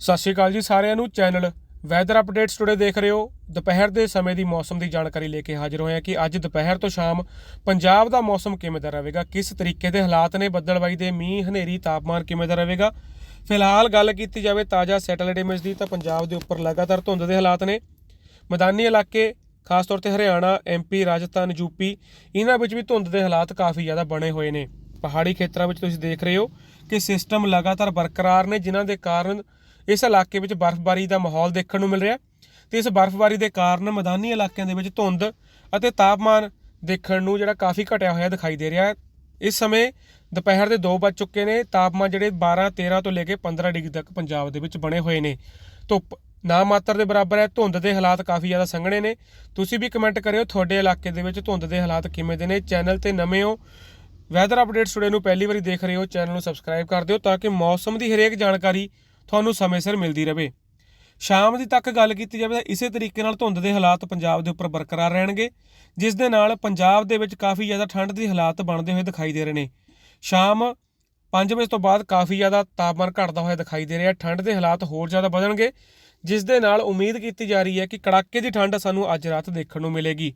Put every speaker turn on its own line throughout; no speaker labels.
ਸਤਿ ਸ਼੍ਰੀ ਅਕਾਲ ਜੀ ਸਾਰਿਆਂ ਨੂੰ। ਚੈਨਲ ਵੈਦਰ ਅਪਡੇਟਸ ਟੁਡੇ ਦੇਖ ਰਹੇ ਹੋ। ਦੁਪਹਿਰ ਦੇ ਸਮੇਂ ਦੀ ਮੌਸਮ ਦੀ ਜਾਣਕਾਰੀ ਲੈ ਕੇ ਹਾਜ਼ਰ ਹੋਏ ਹਾਂ ਕਿ ਅੱਜ ਦੁਪਹਿਰ ਤੋਂ ਸ਼ਾਮ ਪੰਜਾਬ ਦਾ ਮੌਸਮ ਕਿਵੇਂ ਦਾ ਰਹੇਗਾ, ਕਿਸ ਤਰੀਕੇ ਦੇ ਹਾਲਾਤ ਨੇ ਬੱਦਲਬਾਈ ਦੇ ਮੀਂਹ, ਹਨੇਰੀ, ਤਾਪਮਾਨ ਕਿਵੇਂ ਦਾ ਰਹੇਗਾ। ਫਿਲਹਾਲ ਗੱਲ ਕੀਤੀ ਜਾਵੇ ਤਾਜ਼ਾ ਸੈਟੇਲਾਈਟ ਇਮੇਜ ਦੀ ਤਾਂ ਪੰਜਾਬ ਦੇ ਉੱਪਰ ਲਗਾਤਾਰ ਧੁੰਦ ਦੇ ਹਾਲਾਤ ਨੇ। ਮੈਦਾਨੀ ਇਲਾਕੇ, ਖਾਸ ਤੌਰ ਤੇ ਹਰਿਆਣਾ ਐਮਪੀ ਰਾਜਸਥਾਨ ਯੂਪੀ ਇਹਨਾਂ ਵਿੱਚ ਵੀ ਧੁੰਦ ਦੇ ਹਾਲਾਤ ਕਾਫੀ ਜ਼ਿਆਦਾ ਬਣੇ ਹੋਏ ਨੇ। ਪਹਾੜੀ ਖੇਤਰਾਂ ਵਿੱਚ ਤੁਸੀਂ ਦੇਖ ਰਹੇ ਹੋ ਕਿ ਸਿਸਟਮ ਲਗਾਤਾਰ ਬਰਕਰਾਰ ਨੇ, ਜਿਨ੍ਹਾਂ ਦੇ ਕਾਰਨ ਇਸ ਇਲਾਕੇ ਵਿੱਚ ਬਰਫ਼ਬਾਰੀ ਦਾ ਮਾਹੌਲ ਦੇਖਣ ਨੂੰ ਮਿਲ ਰਿਹਾ ਤੇ ਇਸ ਬਰਫ਼ਬਾਰੀ ਦੇ ਕਾਰਨ ਮੈਦਾਨੀ ਇਲਾਕਿਆਂ ਦੇ ਵਿੱਚ ਧੁੰਦ ਅਤੇ ਤਾਪਮਾਨ ਦੇਖਣ ਨੂੰ ਜਿਹੜਾ ਕਾਫੀ ਘਟਿਆ ਹੋਇਆ ਦਿਖਾਈ ਦੇ ਰਿਹਾ ਹੈ। ਇਸ ਸਮੇਂ ਦੁਪਹਿਰ ਦੇ 2 ਵੱਜ ਚੁੱਕੇ ਨੇ, ਤਾਪਮਾਨ ਜਿਹੜੇ 12 13 ਤੋਂ ਲੈ ਕੇ 15 ਡਿਗਰੀ ਤੱਕ ਪੰਜਾਬ ਦੇ ਵਿੱਚ ਬਣੇ ਹੋਏ ਨੇ। ਧੁੱਪ ਨਾ ਮਾਤਰ ਦੇ ਬਰਾਬਰ ਹੈ, ਧੁੰਦ ਦੇ ਹਾਲਾਤ ਕਾਫੀ ਜ਼ਿਆਦਾ ਸੰਘਣੇ ਨੇ। ਤੁਸੀਂ ਵੀ ਕਮੈਂਟ ਕਰਿਓ ਤੁਹਾਡੇ ਇਲਾਕੇ ਦੇ ਵਿੱਚ ਧੁੰਦ ਦੇ ਹਾਲਾਤ ਕਿਵੇਂ ਦੇ ਨੇ। ਚੈਨਲ ਤੇ ਨਵੇਂ ਹੋ, ਵੈਦਰ ਅਪਡੇਟਸ ਟੁਡੇ ਨੂੰ ਪਹਿਲੀ ਵਾਰੀ ਦੇਖ ਰਹੇ ਹੋ, ਚੈਨਲ ਨੂੰ ਸਬਸਕ੍ਰਾਈਬ ਕਰ ਦਿਓ ਤਾਂ ਕਿ ਮੌਸਮ ਦੀ ਹਰੇਕ ਜਾਣਕਾਰੀ ਤੁਹਾਨੂੰ ਸਮੇਂ ਸਿਰ ਮਿਲਦੀ ਰਹੇ ਸ਼ਾਮ ਦੀ ਤੱਕ ਗੱਲ ਕੀਤੀ ਜਾਵੇ ਤਾਂ ਇਸੇ ਤਰੀਕੇ ਨਾਲ ਧੁੰਦ ਦੇ ਹਾਲਾਤ ਪੰਜਾਬ ਦੇ ਉੱਪਰ ਬਰਕਰਾਰ ਰਹਿਣਗੇ, ਜਿਸ ਦੇ ਨਾਲ ਪੰਜਾਬ ਦੇ ਵਿੱਚ ਕਾਫੀ ਜ਼ਿਆਦਾ ਠੰਡ ਦੇ ਹਾਲਾਤ ਬਣਦੇ ਹੋਏ ਦਿਖਾਈ ਦੇ ਰਹੇ ਨੇ। ਸ਼ਾਮ 5 ਵਜੇ ਤੋਂ ਬਾਅਦ ਕਾਫੀ ਜ਼ਿਆਦਾ ਤਾਪਮਾਨ ਘਟਦਾ ਹੋਇਆ ਦਿਖਾਈ ਦੇ ਰਿਹਾ। ਠੰਡ ਦੇ ਹਾਲਾਤ ਹੋਰ ਜ਼ਿਆਦਾ ਵਧਣਗੇ, ਜਿਸ ਦੇ ਨਾਲ ਉਮੀਦ ਕੀਤੀ ਜਾ ਰਹੀ ਹੈ ਕਿ ਕੜਾਕੇ ਦੀ ਠੰਡ ਸਾਨੂੰ ਅੱਜ ਰਾਤ ਦੇਖਣ ਨੂੰ ਮਿਲੇਗੀ।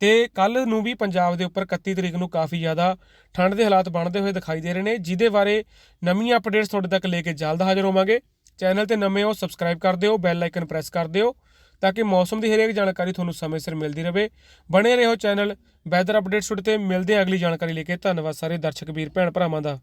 ਤੇ ਕੱਲ ਨੂੰ ਵੀ ਪੰਜਾਬ ਦੇ ਉੱਪਰ 31 ਤਰੀਕ ਨੂੰ ਕਾਫੀ ਜ਼ਿਆਦਾ ਠੰਡ ਦੇ ਹਾਲਾਤ ਬਣਦੇ ਹੋਏ ਦਿਖਾਈ ਦੇ ਰਹੇ ਨੇ, ਜਿਹਦੇ ਬਾਰੇ ਨਵੀਆਂ ਅਪਡੇਟਸ ਤੁਹਾਡੇ ਤੱਕ ਲੈ ਕੇ ਜਲਦ ਹਾਜ਼ਰ ਹੋਵਾਂਗੇ। ਚੈਨਲ ਤੇ ਨਵੇਂ ਹੋ ਸਬਸਕ੍ਰਾਈਬ ਕਰ ਦਿਓ ਬੈਲ ਆਈਕਨ ਪ੍ਰੈਸ ਕਰ ਦਿਓ, ਤਾਂ ਕਿ ਮੌਸਮ ਦੀ ਹਰੇਕ ਜਾਣਕਾਰੀ ਤੁਹਾਨੂੰ ਸਮੇਂ ਸਿਰ ਮਿਲਦੀ ਰਹੇ। ਬਣੇ ਰਹੋ ਚੈਨਲ ਵੈਦਰ ਅਪਡੇਟਸ ਤੇ, ਮਿਲਦੇ ਹਾਂ ਅਗਲੀ ਜਾਣਕਾਰੀ ਲੈ ਕੇ। ਧੰਨਵਾਦ ਸਾਰੇ ਦਰਸ਼ਕ, ਵੀਰ, ਭੈਣ, ਭਰਾਵਾਂ ਦਾ।